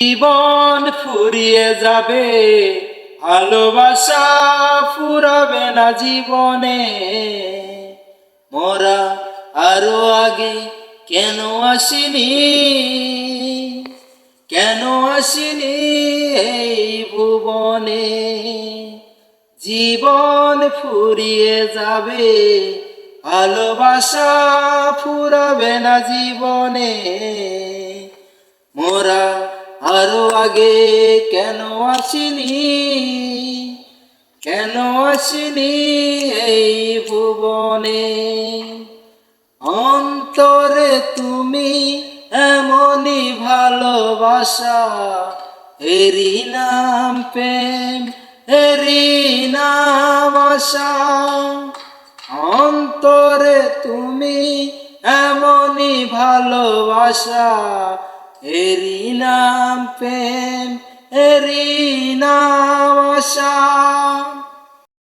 জীবন ফুরিয়ে যাবে, ভালোবাসা ফুরাবে না জীবনে। মোরা আরও আগে কেন আসিনি? কেন আসিনি এই ভুবনে? জীবন ফুরিয়ে যাবে, ভালোবাসা ফুরাবে না জীবনে। মোরা আরও আগে কেন আসিনি? কেন আসিনি এই ভুবনে? অন্তরে তুমি এমনই ভালোবাসা এরি নাম প্রেম এরি নাম অন্তরে তুমি এমনই ভালোবাসা এরি নাম প্রেম এরি নাম আশা